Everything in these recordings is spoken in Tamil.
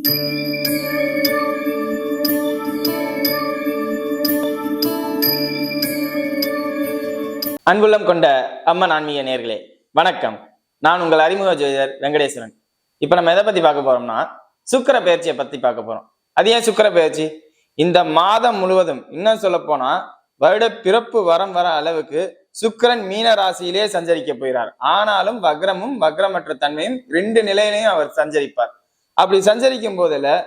அன்புள்ளம் கொண்ட அம்மன் ஆன்மீக நேர்களே வணக்கம். நான் உங்கள் அறிமுக ஜோதிடர் வெங்கடேஸ்வரன். இப்போ நம்ம எதை பத்தி பார்க்க போறோம்னா சுக்கிர பயிற்சியை பத்தி பார்க்க போறோம். அது ஏன் சுக்கர பயிற்சி? இந்த மாதம் முழுவதும் இன்னும் சொல்ல போனா வருட பிறப்பு வரம் வர அளவுக்கு சுக்கிரன் மீன ராசியிலே சஞ்சரிக்க போகிறார். ஆனாலும் வக்ரமும் வக்ரமற்ற தன்மையும் ரெண்டு நிலையிலையும் அவர் சஞ்சரிப்பார். அப்படி சஞ்சரிக்கும் போதுல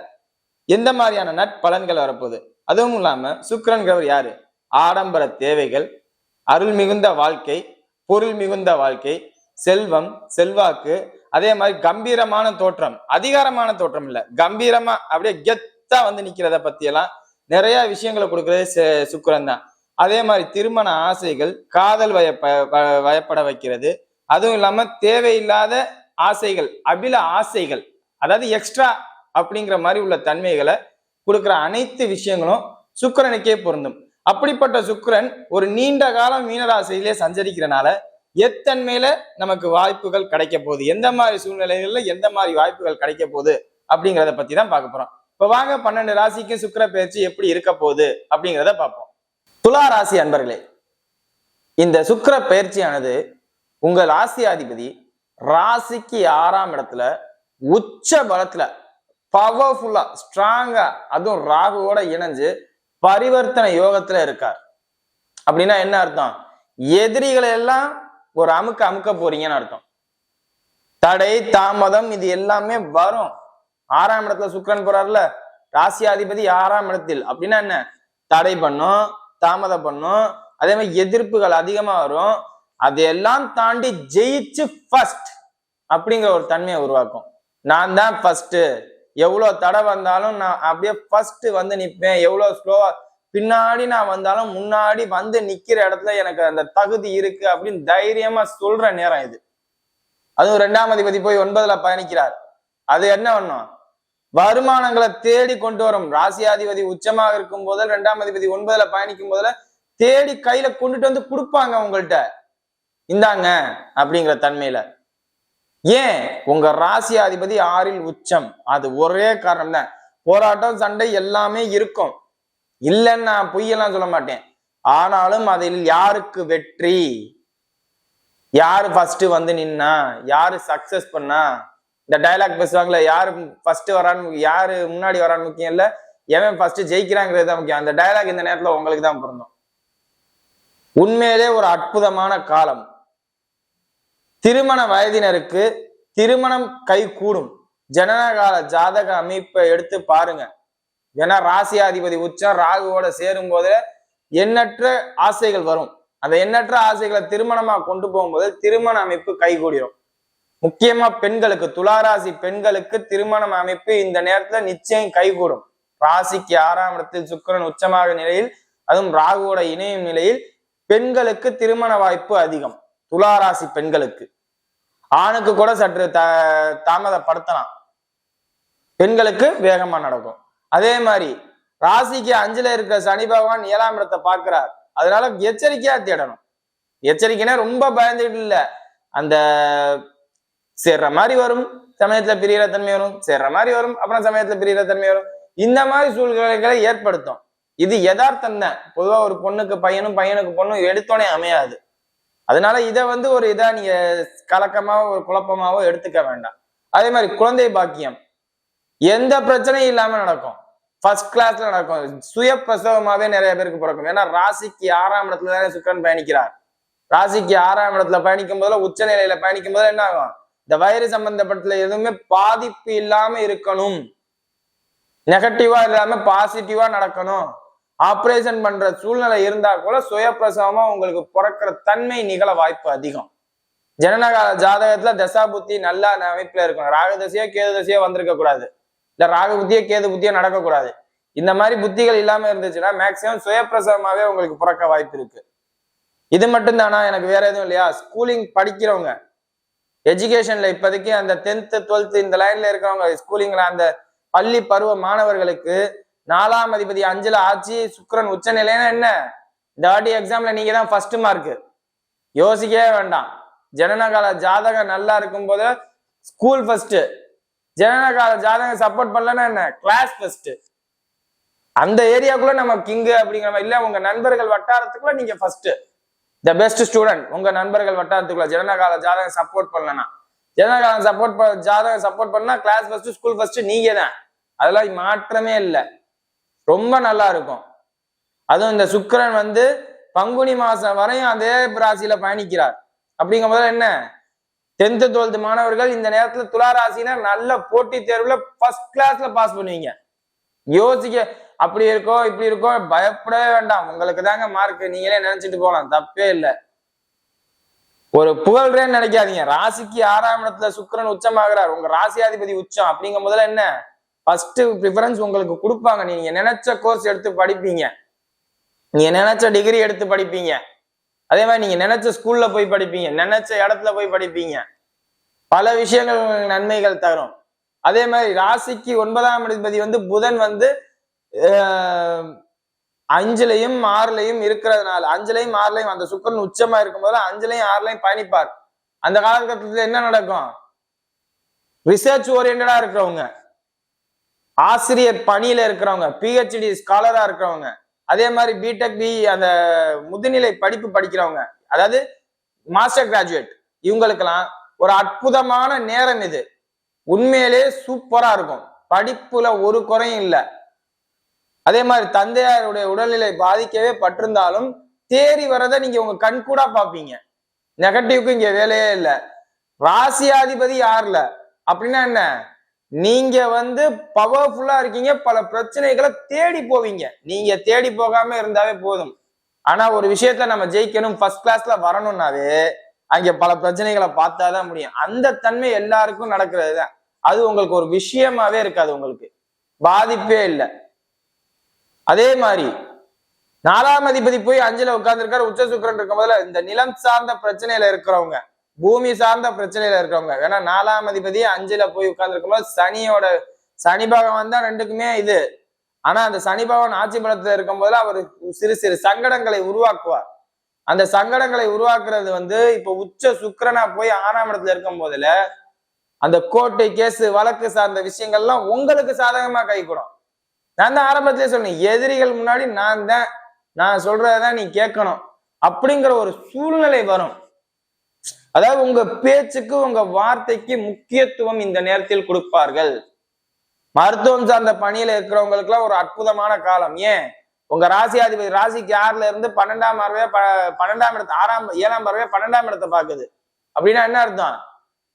எந்த மாதிரியான நட்பலன்கள் வரப்போகுது? அதுவும் இல்லாம சுக்கரன்கிறவர் யாரு? ஆடம்பர தேவைகள் அருள் மிகுந்த வாழ்க்கை பொருள் மிகுந்த வாழ்க்கை செல்வம் செல்வாக்கு அதே மாதிரி கம்பீரமான தோற்றம். அதிகாரமான தோற்றம் இல்ல. கம்பீரமா அப்படியே கெத்தா வந்து நிக்கிறத பத்தி எல்லாம் நிறைய விஷயங்களை கொடுக்கறது சுக்கரன் தான். அதே மாதிரி திருமண ஆசைகள் காதல் வய வ- வயப்பட வைக்கிறது. அதுவும் இல்லாம தேவையில்லாத ஆசைகள் அபில ஆசைகள். அதாவது எக்ஸ்ட்ரா அப்படிங்கிற மாதிரி உள்ள தன்மைகளை கொடுக்குற அனைத்து விஷயங்களும் சுக்கரனுக்கே பொருந்தும். அப்படிப்பட்ட சுக்கரன் ஒரு நீண்ட காலம் மீனராசியிலே சஞ்சரிக்கிறனால எத்தன்மையில நமக்கு வாய்ப்புகள் கிடைக்க போகுது? எந்த மாதிரி சூழ்நிலைகள்ல எந்த மாதிரி வாய்ப்புகள் கிடைக்க போகுது? அப்படிங்கிறத பத்தி தான் பார்க்க போறோம். இப்ப வாங்க பன்னெண்டு ராசிக்கும் சுக்கிர பயிற்சி எப்படி இருக்க போகுது அப்படிங்கிறத பார்ப்போம். துலா ராசி அன்பர்களே இந்த சுக்கர பயிற்சியானது உங்கள் ராசியாதிபதி ராசிக்கு ஆறாம் இடத்துல உச்ச பலத்துல பவர்ஃபுல்லா ஸ்ட்ராங்கா அதுவும் ராகுவோட இணைஞ்சு பரிவர்த்தனை யோகத்துல இருக்கார். அப்படின்னா என்ன அர்த்தம்? எதிரிகளை எல்லாம் ஒரு அமுக்க அமுக்க போறீங்கன்னு அர்த்தம். தடை தாமதம் இது எல்லாமே வரும். ஆறாம் இடத்துல சுக்கரன் போறாருல ராசியாதிபதி ஆறாம் இடத்தில். அப்படின்னா என்ன? தடை பண்ணும் தாமதம் பண்ணும் அதே மாதிரி எதிர்ப்புகள் அதிகமா வரும். அதையெல்லாம் தாண்டி ஜெயிச்சு ஃபர்ஸ்ட் அப்படிங்கிற ஒரு தன்மையை உருவாக்கும். நான் தான் ஃபர்ஸ்ட் எவ்வளோ தடை வந்தாலும் நான் அப்படியே ஃபர்ஸ்ட் வந்து நிற்பேன் எவ்வளோ ஸ்லோவா பின்னாடி நான் வந்தாலும் முன்னாடி வந்து நிக்கிற இடத்துல எனக்கு அந்த தகுதி இருக்கு அப்படின்னு தைரியமா சொல்ற நேரம் இது. அதுவும் ரெண்டாம் அதிபதி போய் ஒன்பதுல பயணிக்கிறார். அது என்ன பண்ணும் வருமானங்களை தேடி கொண்டு வரும். ராசியாதிபதி உச்சமாக இருக்கும் போதில் ரெண்டாம் அதிபதி ஒன்பதுல பயணிக்கும் போதுல தேடி கையில கொண்டுட்டு வந்து கொடுப்பாங்க உங்கள்கிட்ட இந்தாங்க அப்படிங்கிற தன்மையில. ஏன்? உங்க ராசியாதிபதி ஆறில் உச்சம். அது ஒரே காரணம் தான் போராட்டம் சண்டை எல்லாமே இருக்கும். இல்லைன்னு நான் பொய்யெல்லாம் சொல்ல மாட்டேன். ஆனாலும் அதில் யாருக்கு வெற்றி? யாரு ஃபர்ஸ்ட் வந்து நின்னா யாரு சக்சஸ் பண்ணா? இந்த டயலாக் பேசுவாங்கல்ல யாரு ஃபர்ஸ்ட் வரான்னு யாரு முன்னாடி வரான்னு முக்கியம் இல்ல எவன் ஃபர்ஸ்ட் ஜெயிக்கிறாங்கிறது தான் முக்கியம். அந்த டயலாக் இந்த நேரத்துல உங்களுக்கு தான் பிறந்தோம் உண்மையிலே ஒரு அற்புதமான காலம். திருமண வயதினருக்கு திருமணம் கை கூடும். ஜனனகால ஜாதக அமைப்பை எடுத்து பாருங்க. ஏன்னா ராசியாதிபதி உச்சம் ராகுவோட சேரும் போது எண்ணற்ற ஆசைகள் வரும். அந்த எண்ணற்ற ஆசைகளை திருமணமா கொண்டு போகும்போது திருமண அமைப்பு கைகூடிரும் முக்கியமா பெண்களுக்கு துளாராசி பெண்களுக்கு திருமணம் அமைப்பு இந்த நேரத்துல நிச்சயம் கைகூடும் ராசிக்கு ஆறாம் இடத்தில் சுக்கரன் உச்சமாக நிலையில் அதுவும் ராகுவோட இணையும் நிலையில் பெண்களுக்கு திருமண வாய்ப்பு அதிகம். துளாராசி பெண்களுக்கு. ஆணுக்கு கூட சற்று த தாமதப்படுத்தலாம். பெண்களுக்கு வேகமா நடக்கும். அதே மாதிரி ராசிக்கு அஞ்சுல இருக்கிற சனி பகவான் ஏழாம் இடத்தை பார்க்கிறார். அதனால எச்சரிக்கையா தேடணும். எச்சரிக்கைனா ரொம்ப பயந்துட்டு இல்ல. அந்த சேர்ற மாதிரி வரும். சமயத்துல பிரியிற தன்மை வரும். சேர்ற மாதிரி வரும். அப்புறம் சமயத்துல பிரியிற தன்மை வரும். இந்த மாதிரி சூழ்நிலைகளை ஏற்படுத்தும். இது யதார்த்தம் தான். பொதுவா ஒரு பொண்ணுக்கு பையனும் பையனுக்கு பொண்ணும் எடுத்தோடனே அமையாது. அதனால இதை வந்து ஒரு இதா நீங்க கலக்கமாவோ ஒரு குழப்பமாவோ எடுத்துக்க வேண்டாம். அதே மாதிரி குழந்தை பாக்கியம். எந்த பிரச்சனையும் இல்லாம நடக்கும். ஃபர்ஸ்ட் கிளாஸ்ல நடக்கும். சுய பிரசவமாவே நிறைய பேருக்கு பிறக்கும். ஏன்னா ராசிக்கு ஆறாம் இடத்துல தானே சுக்கரன் பயணிக்கிறார். ராசிக்கு ஆறாம் இடத்துல பயணிக்கும் போதுல உச்ச நிலையில பயணிக்கும் போதுல என்ன ஆகும்? இந்த வயிறு சம்பந்தப்பட்டதுல எதுவுமே பாதிப்பு இல்லாம இருக்கணும். நெகட்டிவா இல்லாம பாசிட்டிவா நடக்கணும். ஆப்ரேஷன் பண்ற சூழ்நிலை இருந்தா கூட சுயப்பிரசவமா உங்களுக்கு பிறக்கிற தன்மை நிகழ வாய்ப்பு அதிகம். ஜனனகால ஜாதகத்துல தசா புத்தி நல்ல அமைப்புல இருக்கணும். ராகு தசையோ கேது தசையோ வந்திருக்க கூடாது. இல்ல ராகு புத்தியோ கேது புத்தியோ நடக்கக்கூடாது இந்த மாதிரி புத்திகள் இல்லாம இருந்துச்சுன்னா மேக்சிமம் சுயப்பிரசவமாவே உங்களுக்கு பிறக்க வாய்ப்பு இருக்கு. இது மட்டும் தானா எனக்கு வேற எதுவும் இல்லையா? ஸ்கூலிங் படிக்கிறவங்க. எஜுகேஷன்ல இப்போதைக்கு அந்த டென்த்து டுவெல்த்து இந்த லைன்ல இருக்கிறவங்க ஸ்கூலிங்ல அந்த பள்ளி பருவ மாணவர்களுக்கு நாலாம் அதிபதி அஞ்சுல ஆட்சி சுக்கிரன் உச்ச நிலைன்னா என்ன? இந்த வாட்டி எக்ஸாம்ல நீங்க தான் ஃபர்ஸ்ட் மார்க் யோசிக்கவே வேண்டாம். ஜனனகால ஜாதகம் நல்லா இருக்கும் போது ஸ்கூல் ஃபர்ஸ்ட் ஜனனகால ஜாதகம் சப்போர்ட் பண்ணலன்னா என்ன? கிளாஸ் ஃபர்ஸ்ட் அந்த ஏரியாக்குள்ள நம்ம கிங்கு அப்படிங்கிற மாதிரி இல்ல உங்க நண்பர்கள் வட்டாரத்துக்குள்ள நீங்க ஃபர்ஸ்ட் த பெஸ்ட் ஸ்டூடெண்ட் உங்க நண்பர்கள் வட்டாரத்துக்குள்ள ஜனனகால ஜாதகம் சப்போர்ட் பண்ணலனா ஜனனகாலம் சப்போர்ட் ஜாதகம் சப்போர்ட் பண்ணா கிளாஸ் ஃபர்ஸ்ட் ஸ்கூல் ஃபர்ஸ்ட் நீங்க தான் அதெல்லாம் மாற்றமே இல்லை. ரொம்ப நல்லா இருக்கும். அதுவும் இந்த சுக்கிரன் வந்து பங்குனி மாசம் வரையும் அதே ராசியில பயணிக்கிறார். அப்படிங்கும் போது என்ன? டென்த்து டுவெல்த் மாணவர்கள் இந்த நேரத்துல துலா ராசினா நல்ல போட்டி தேர்வுல ஃபர்ஸ்ட் கிளாஸ்ல பாஸ் பண்ணுவீங்க. யோசிக்க அப்படி இருக்கோ இப்படி இருக்கோ பயப்படவே வேண்டாம். உங்களுக்கு தாங்க மார்க் நீங்களே நினைச்சிட்டு போகலாம். தப்பே இல்லை. ஒரு புகழ்றேன்னு நினைக்காதீங்க. ராசிக்கு ஆறாம் இடத்துல சுக்கிரன் உச்சமாகிறார். உங்க ராசியாதிபதி உச்சம். அப்படிங்கும் போதுல என்ன? ஃபர்ஸ்ட் ப்ரிஃபரன்ஸ் உங்களுக்கு கொடுப்பாங்க. நீங்க நினைச்ச கோர்ஸ் எடுத்து படிப்பீங்க. நீங்க நினைச்ச டிகிரி எடுத்து படிப்பீங்க. அதே மாதிரி நீங்க நினைச்ச ஸ்கூல்ல போய் படிப்பீங்க. நினைச்ச இடத்துல போய் படிப்பீங்க. பல விஷயங்கள் உங்களுக்கு நன்மைகள் தரும். அதே மாதிரி ராசிக்கு ஒன்பதாம் அதிபதி வந்து புதன் வந்து அஞ்சுலையும் ஆறுலையும் இருக்கிறதுனால அஞ்சுலையும் ஆறுலையும் அந்த சுக்கரன் உச்சமா இருக்கும்போது அஞ்சுலையும் ஆறுலையும் பயணிப்பார். அந்த காலகட்டத்துல என்ன நடக்கும்? ரிசர்ச் ஓரியன்டா இருக்கிறவங்க. ஆசிரியர் பணியில இருக்கிறவங்க பிஹெச்டி ஸ்காலரா இருக்கிறவங்க அதே மாதிரி பிடெக் பி அந்த முதுநிலை படிப்பு படிக்கிறவங்க அதாவது மாஸ்டர் கிராஜுவேட் இவங்களுக்கெல்லாம் ஒரு அற்புதமான நேரம் இது. உண்மையிலே சூப்பரா இருக்கும். படிப்புல ஒரு குறையும் இல்லை. அதே மாதிரி தந்தையாருடைய உடல்நிலை பாதிக்கவே பட்டிருந்தாலும் தேறி வரதை நீங்க உங்க கண்கூடா பார்ப்பீங்க. நெகட்டிவ்க்கு இங்க வேலையே இல்லை. ராசியாதிபதி யாருல? அப்படின்னா என்ன? நீங்க வந்து பவர்ஃபுல்லா இருக்கீங்க. பல பிரச்சனைகளை தேடி போவீங்க. நீங்க தேடி போகாம இருந்தாவே போதும். ஆனா ஒரு விஷயத்துல நம்ம ஜெயிக்கணும் ஃபர்ஸ்ட் கிளாஸ்ல வரணும்னாவே அங்க பல பிரச்சனைகளை பார்த்தாதான் முடியும். அந்த தன்மை எல்லாருக்கும் நடக்கிறது தான் அது உங்களுக்கு ஒரு விஷயமாவே இருக்காது உங்களுக்கு. பாதிப்பே இல்லை. அதே மாதிரி நாலாம் அதிபதி போய் அஞ்சுல உட்கார்ந்துருக்காரு உச்ச சுக்கிரன் இருக்கும் போதுல இந்த நிலம் சார்ந்த பிரச்சனையில இருக்கிறவங்க. பூமி சார்ந்த பிரச்சனையில இருக்கிறவங்க ஏன்னா நாலாம் அதிபதி அஞ்சுல போய் உட்கார்ந்துருக்கும் போது சனியோட சனி பகவான் தான் ரெண்டுக்குமே இது. ஆனா அந்த சனி பகவான் ஆட்சி பலத்துல இருக்கும் போதுல அவர் சிறு சிறு சங்கடங்களை உருவாக்குவார். அந்த சங்கடங்களை உருவாக்குறது வந்து இப்ப உச்ச சுக்கரனா போய் ஆறாம் இடத்துல இருக்கும் போதுல அந்த கோர்ட்டு கேஸு வழக்கு சார்ந்த விஷயங்கள்லாம் உங்களுக்கு சாதகமா கைகூடும் நான் தான் ஆரம்பத்திலே சொன்னேன் எதிரிகள் முன்னாடி நான் தான் நான் சொல்றதான் நீ கேட்கணும். அப்படிங்கிற ஒரு சூழ்நிலை வரும். அதாவது உங்க பேச்சுக்கு உங்க வார்த்தைக்கு முக்கியத்துவம் இந்த நேரத்தில் கொடுப்பார்கள். மருத்துவம் சார்ந்த பணியில இருக்கிறவங்களுக்குலாம் ஒரு அற்புதமான காலம். ஏன்? உங்க ராசியாதிபதி ராசிக்கு ஆறுல இருந்து பன்னெண்டாம் பார்வையா ப- பன்னெண்டாம் இடத்து ஆறாம் ஏழாம் பார்வையா பன்னெண்டாம் இடத்தை பாக்குது அப்படின்னா என்ன அர்த்தம்?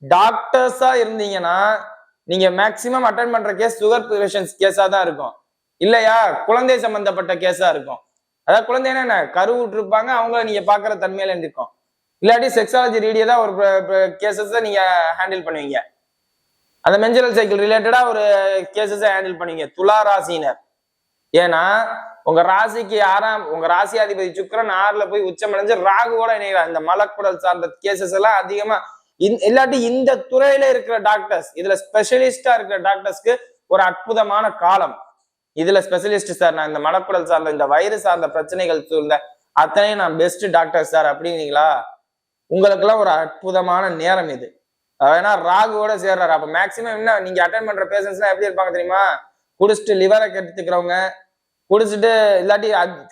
டாக்டர்ஸா இருந்தீங்கன்னா நீங்க மேக்சிமம் அட்டன் பண்ற கேஸ் சுகர் பேஷன்ஸ் கேஸா தான் இருக்கும். இல்லையா? குழந்தை சம்பந்தப்பட்ட கேஸா இருக்கும். அதாவது குழந்தைன்னா என்ன? கருவுட்டு இருப்பாங்க அவங்கள நீங்க பாக்குற தன்மையில இருக்கும் இல்லாட்டி செக்ஸாலஜி ரீதியா தான் ஒரு கேசஸ் நீங்க ஹேண்டில் பண்ணுவீங்க. அந்த மென்சுரல் சைக்கிள் ரிலேட்டடா ஒரு கேசஸ் ஹேண்டில் பண்ணுவீங்க. துலா ராசினர் ஏன்னா உங்க ராசிக்கு ஆறாம் உங்க ராசியாதிபதி சுக்கரன் ஆறுல போய் உச்சமடைஞ்சு ராகுவோட இணைகிறார் இந்த மலக்குடல் சார்ந்த கேசஸ் எல்லாம் அதிகமா இல்லாட்டி இந்த துறையில இருக்கிற டாக்டர்ஸ் இதுல ஸ்பெஷலிஸ்டா இருக்கிற டாக்டர்ஸ்க்கு ஒரு அற்புதமான காலம். இதுல ஸ்பெஷலிஸ்ட் சார் நான் இந்த மலக்குடல் சார்ந்த இந்த வயிறு சார்ந்த பிரச்சனைகள் சூழ்ந்த அத்தனையும் நான் பெஸ்ட் டாக்டர் சார் அப்படின்னீங்களா? உங்களுக்கெல்லாம் ஒரு அற்புதமான நேரம் இது. ஏன்னா ராகுவோட சேர்றாரு. அப்ப மேக்சிமம் என்ன நீங்க அட்டன் பண்ற பேஷன்ஸ்லாம் எப்படி இருப்பாங்க தெரியுமா? குடிச்சிட்டு லிவரை கெடுத்துக்கிறவங்க குடிச்சிட்டு இல்லாட்டி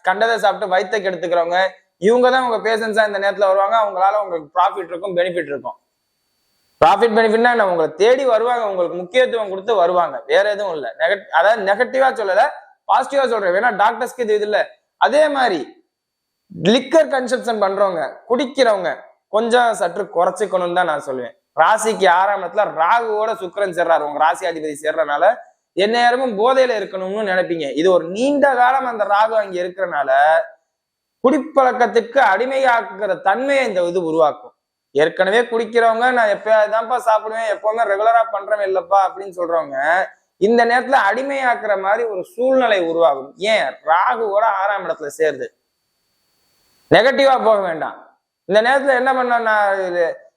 கண்டதை சாப்பிட்டு வயிற்றை கெடுத்துக்கிறவங்க இவங்க தான் உங்க பேஷன்ஸா இந்த நேரத்துல வருவாங்க. அவங்களால உங்களுக்கு ப்ராஃபிட் இருக்கும் பெனிஃபிட் இருக்கும். ப்ராஃபிட் பெனிஃபிட்னா என்ன? உங்களை தேடி வருவாங்க. உங்களுக்கு முக்கியத்துவம் கொடுத்து வருவாங்க. வேற எதுவும் இல்லை. நெகட் அதாவது நெகட்டிவா சொல்லல. பாசிட்டிவா சொல்றேன். வேணா டாக்டர்ஸ்க்கு இது இது இல்லை. அதே மாதிரி லிக்கர் கன்சப்ஷன் பண்றவங்க குடிக்கிறவங்க கொஞ்சம் சற்று குறைச்சிக்கணும்னு தான் நான் சொல்லுவேன். ராசிக்கு ஆறாம் இடத்துல ராகுவோட சுக்கிரன் சேர்றாரு. உங்க ராசி அதிபதி சேர்றனால எந்நேரமும் போதையில இருக்கணும்னு நினைப்பீங்க. இது ஒரு நீண்ட காலம் அந்த ராகு அங்க இருக்கிறனால குடிப்பழக்கத்துக்கு அடிமையாக்குற தன்மையை இந்த இது உருவாக்கும். ஏற்கனவே குடிக்கிறவங்க நான் எப்பயாவதுதான்ப்பா சாப்பிடுவேன் எப்பவுமே ரெகுலரா பண்றேன் இல்லப்பா அப்படின்னு சொல்றவங்க இந்த நேரத்துல அடிமையாக்குற மாதிரி ஒரு சூழ்நிலை உருவாகும். ஏன்? ராகுவோட ஆறாம் இடத்துல சேருது. நெகட்டிவா போக வேண்டாம். இந்த நேரத்துல என்ன பண்ண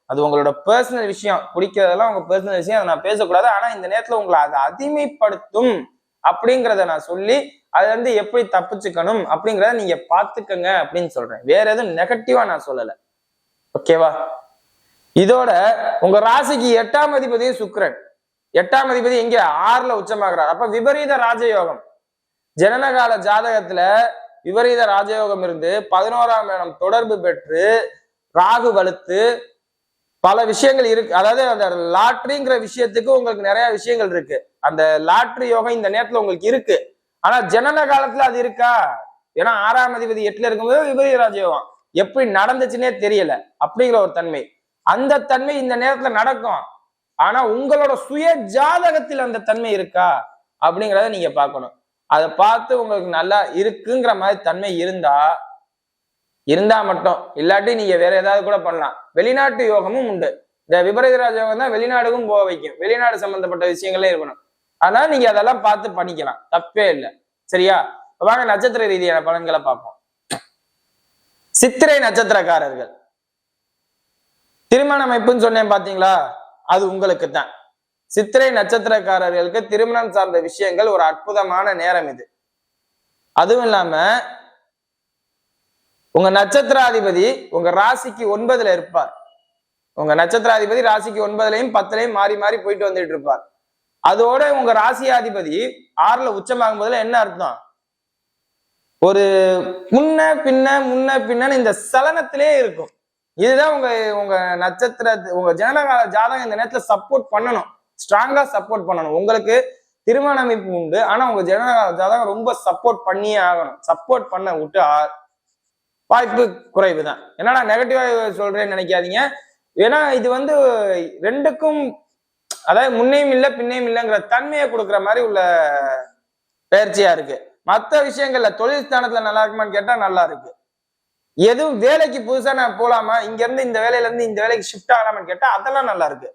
அது உங்களோட பர்சனல் விஷயம். பிடிக்கிறதெல்லாம் உங்க பர்சனல் விஷயம். அதை நான் பேசக்கூடாது. ஆனா இந்த நேரத்துல உங்களை அதை அடிமைப்படுத்தும் அப்படிங்கிறத நான் சொல்லி அதுல வந்து எப்படி தப்பிச்சுக்கணும் அப்படிங்கிறத நீங்க பாத்துக்கங்க அப்படின்னு சொல்றேன். வேற எதுவும் நெகட்டிவா நான் சொல்லல. ஓகேவா இதோட உங்க ராசிக்கு எட்டாம் அதிபதியும் சுக்கரன். எட்டாம் அதிபதி எங்க ஆறுல உச்சமாகிறார். அப்ப விபரீத ராஜயோகம். ஜனனகால ஜாதகத்துல விபரீத ராஜயோகம் இருந்து பதினோராம் இடம் தொடர்பு பெற்று ராகு வலுத்து பல விஷயங்கள் இருக்கு. அதாவது அந்த லாட்ரிங்கிற விஷயத்துக்கு உங்களுக்கு நிறைய விஷயங்கள் இருக்கு. அந்த லாட்ரி யோகம் இந்த நேரத்துல உங்களுக்கு இருக்கு. ஆனா ஜனன காலத்துல அது இருக்கா? ஏன்னா ஆறாம் அதிபதி எட்டுல இருக்கும்போது விபரீத ராஜயோகம் எப்படி நடந்துச்சுன்னே தெரியல. அப்படிங்கிற ஒரு தன்மை. அந்த தன்மை இந்த நேரத்துல நடக்கும். ஆனா உங்களோட சுய ஜாதகத்தில் அந்த தன்மை இருக்கா? அப்படிங்கிறத நீங்க பார்க்கணும். அதை பார்த்து உங்களுக்கு நல்லா இருக்குங்கிற மாதிரி தன்மை இருந்தா இருந்தா மட்டும். இல்லாட்டி நீங்க வேற ஏதாவது கூட பண்ணலாம். வெளிநாட்டு யோகமும் உண்டு. இந்த விபரீத ராஜயோகம் தான் வெளிநாடுக்கும் போக வைக்கும். வெளிநாடு சம்பந்தப்பட்ட விஷயங்களே இருக்கணும். ஆனா நீங்க அதெல்லாம் பார்த்து பண்ணிக்கலாம். தப்பே இல்லை. சரியா? வாங்க நட்சத்திர ரீதியான பலன்களை பார்ப்போம். சித்திரை நட்சத்திரக்காரர்கள். திருமண அமைப்புன்னு சொன்னேன் பாத்தீங்களா? அது உங்களுக்கு தான் சித்திரை நட்சத்திரக்காரர்களுக்கு திருமணம் சார்ந்த விஷயங்கள் ஒரு அற்புதமான நேரம் இது. அதுவும் இல்லாம உங்க நட்சத்திராதிபதி உங்க ராசிக்கு ஒன்பதுல இருப்பார். உங்க நட்சத்திராதிபதி ராசிக்கு ஒன்பதுலயும் பத்துலையும் மாறி மாறி போயிட்டு வந்துட்டு இருப்பார். அதோட உங்க ராசியாதிபதி ஆறுல உச்சமாகும் போதுல என்ன அர்த்தம்? ஒரு முன்ன பின்ன முன்ன பின்னன்னு இந்த சலனத்திலே இருக்கும். இதுதான் உங்க உங்க நட்சத்திர உங்க ஜனகால ஜாதகம் இந்த நேரத்துல சப்போர்ட் பண்ணணும். ஸ்ட்ராங்கா சப்போர்ட் பண்ணணும். உங்களுக்கு திருமண அமைப்பு உண்டு. ஆனா உங்க ஜனகால ஜாதகம் ரொம்ப சப்போர்ட் பண்ணியே ஆகணும். சப்போர்ட் பண்ண விட்டு வாய்ப்பு குறைவு தான் என்னடா நெகட்டிவா சொல்றேன்னு நினைக்காதீங்க. ஏன்னா இது வந்து ரெண்டுக்கும் அதாவது முன்னையும் இல்லை பின்னையும் இல்லைங்கிற தன்மையை கொடுக்குற மாதிரி உள்ள பயிற்சியா இருக்கு. மற்ற விஷயங்கள்ல தொழில் ஸ்தானத்துல நல்லா இருக்குமான்னு கேட்டா நல்லா இருக்கு. எதுவும் வேலைக்கு புதுசா நான் போலாமா? இங்க இருந்து இந்த வேலையில இருந்து இந்த வேலைக்கு ஷிஃப்ட் ஆகலாமான்னு கேட்டா அதெல்லாம் நல்லா இருக்கு.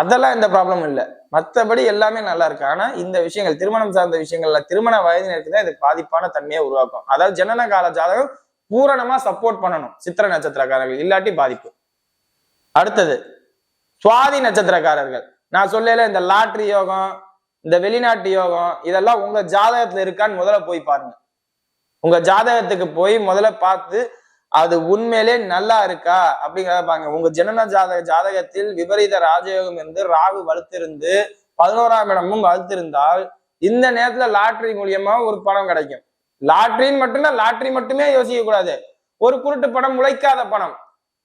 அதெல்லாம் எந்த ப்ராப்ளமும் இல்லை. மற்றபடி எல்லாமே நல்லா இருக்கு. ஆனா இந்த விஷயங்கள் திருமணம் சார்ந்த விஷயங்கள்ல திருமண வயதினருக்கு தான் இது பாதிப்பான தன்மையை உருவாக்கும். அதாவது ஜனன கால ஜாதகம் பூரணமா சப்போர்ட் பண்ணணும் சித்திர நட்சத்திரக்காரர்கள் இல்லாட்டி பாதிப்பு. அடுத்தது சுவாதி நட்சத்திரக்காரர்கள். நான் சொல்லல இந்த லாட்ரி யோகம் இந்த வெளிநாட்டு யோகம் இதெல்லாம் உங்க ஜாதகத்துல இருக்கான்னு முதல்ல போய் பாருங்க. உங்க ஜாதகத்துக்கு போய் முதல்ல பார்த்து அது உண்மையிலே நல்லா இருக்கா? அப்படிங்கிறத பாருங்க. உங்க ஜனன ஜாதக ஜாதகத்தில் விபரீத ராஜயோகம் இருந்து ராகு வலுத்திருந்து பதினோராம் இடமும் வலுத்திருந்தால் இந்த நேரத்துல லாட்ரி மூலியமா ஒரு பணம் கிடைக்கும். லாட்ரின்னு மட்டும்தான் லாட்ரி மட்டுமே யோசிக்க கூடாது. ஒரு குருட்டு பணம் உழைக்காத பணம்.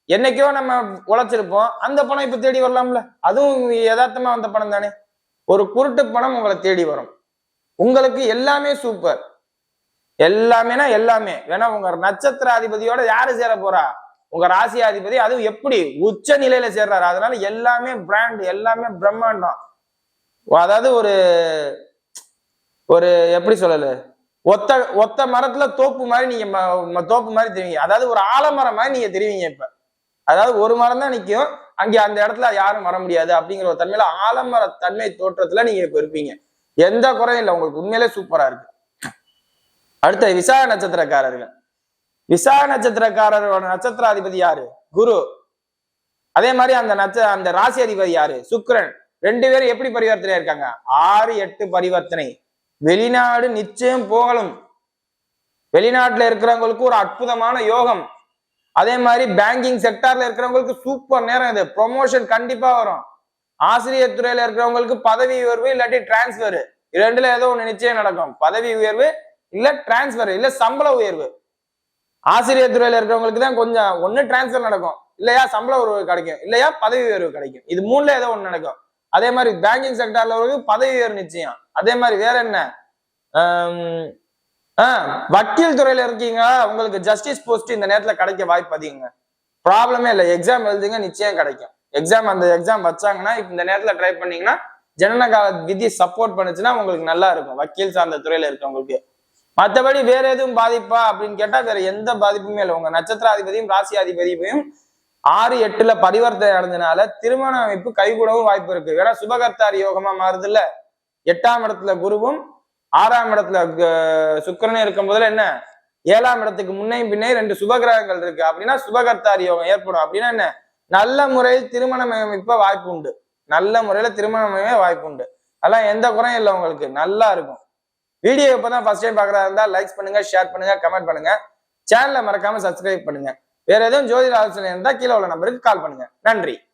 என்னைக்கோ நம்ம உழைச்சிருப்போம். அந்த பணம் இப்ப தேடி வரலாம்ல. அதுவும் யதார்த்தமா வந்த பணம் தானே. ஒரு குருட்டு பணம் உங்களை தேடி வரும். உங்களுக்கு எல்லாமே சூப்பர் எல்லாமேனா எல்லாமே. வேணா உங்க நட்சத்திர அதிபதியோட யாரு சேர போறா? உங்க ராசி அதிபதி அதுவும் எப்படி? உச்ச நிலையில சேர்றாரு. அதனால எல்லாமே பிராண்ட் எல்லாமே பிரம்மாண்டம். அதாவது ஒரு ஒரு எப்படி சொல்லல? ஒத்த ஒத்த மரத்துல தோப்பு மாதிரி நீங்க ம- ம- தோப்பு மாதிரி தெரிவிங்க. அதாவது ஒரு ஆலமரம் மாதிரி நீங்க தெரிவிங்க இப்ப. அதாவது ஒரு மரம் தான் நிற்கும் அங்கே அந்த இடத்துல யாரும் வர முடியாது அப்படிங்கிற ஒரு தன்மையில ஆலமர தன்மை தோற்றத்துல நீங்க இப்ப இருப்பீங்க. எந்த குறையும் இல்லை. உங்களுக்கு உண்மையிலே சூப்பரா இருக்கு. அடுத்த விசாக நட்சத்திரக்காரர்கள். விசாக நட்சத்திரக்காரரோட நட்சத்திராதிபதி யாரு? குரு. அதே மாதிரி அந்த நட்ச அந்த ராசி அதிபதி யாரு? சுக்கிரன். ரெண்டு பேரும் எப்படி பரிவர்த்தனை இருக்காங்க? ஆறு எட்டு பரிவர்த்தனை. வெளிநாடு நிச்சயம் போகலும். வெளிநாட்டுல இருக்கிறவங்களுக்கு ஒரு அற்புதமான யோகம். அதே மாதிரி பேங்கிங் செக்டார்ல இருக்கிறவங்களுக்கு சூப்பர் நேரம் இது. ப்ரொமோஷன் கண்டிப்பா வரும். ஆசிரியர் துறையில இருக்கிறவங்களுக்கு பதவி உயர்வு இல்லாட்டி டிரான்ஸ்ஃபர் ரெண்டுல ஏதோ ஒண்ணு நிச்சயம் நடக்கும். பதவி உயர்வு இல்ல டிரான்ஸ்ஃபர் இல்ல சம்பள உயர்வு. ஆசிரியர் துறையில இருக்கிறவங்களுக்கு தான் கொஞ்சம் ஒன்னு டிரான்ஸ்ஃபர் நடக்கும். இல்லையா சம்பள உயர்வு கிடைக்கும். இல்லையா பதவி உயர்வு கிடைக்கும். இது மூணுல ஏதோ ஒண்ணு நடக்கும். அதே மாதிரி பேங்கிங் செக்டார்ல ஒரு பதவி உயர் நிச்சயம். அதே மாதிரி வேற என்ன? வக்கீல் துறையில இருக்கீங்க. உங்களுக்கு ஜஸ்டிஸ் போஸ்ட் இந்த நேரத்துல கிடைக்க வாய்ப்பு அதிகங்க. ப்ராப்ளமே இல்லை. எக்ஸாம் எழுதுங்க நிச்சயம் கிடைக்கும். எக்ஸாம் அந்த எக்ஸாம் வச்சாங்கன்னா இந்த நேரத்துல ட்ரை பண்ணீங்கன்னா ஜனனகால விதி சப்போர்ட் பண்ணுச்சுன்னா உங்களுக்கு நல்லா இருக்கும். வக்கீல் சார்ந்த துறையில இருக்கவங்களுக்கு. மற்றபடி வேற எதுவும் பாதிப்பா? அப்படின்னு கேட்டா வேற எந்த பாதிப்புமே இல்லை. உங்க நட்சத்திராதிபதியும் ராசி அதிபதியும் ஆறு எட்டுல பரிவர்த்தனை அடைஞ்சனால திருமண அமைப்பு கைகூடவும் வாய்ப்பு இருக்கு. ஏன்னா சுபகர்த்தாரி யோகமா மாறுது இல்ல எட்டாம் இடத்துல குருவும் ஆறாம் இடத்துல சுக்கரனும் சுக்கிரனும் இருக்கும் போதுல என்ன? ஏழாம் இடத்துக்கு முன்னையும் பின்னே ரெண்டு சுபகிரகங்கள் இருக்கு. அப்படின்னா சுபகர்த்தாரி யோகம் ஏற்படும். அப்படின்னா என்ன? நல்ல முறையில் திருமணம் அமைப்ப வாய்ப்பு உண்டு. நல்ல முறையில திருமணமே வாய்ப்பு உண்டு. அதெல்லாம் எந்த குறையும் இல்லை உங்களுக்கு. நல்லா இருக்கும். வீடியோ இப்பதான் ஃபர்ஸ்ட் டைம் பாக்குறதா இருந்தா லைக்ஸ் பண்ணுங்க ஷேர் பண்ணுங்க கமெண்ட் பண்ணுங்க. சேனலை மறக்காம சப்ஸ்கிரைப் பண்ணுங்க. வேற எதுவும் ஜோதிட ஆலோசனை இருந்தா கீழே உள்ள நம்பருக்கு கால் பண்ணுங்க. நன்றி.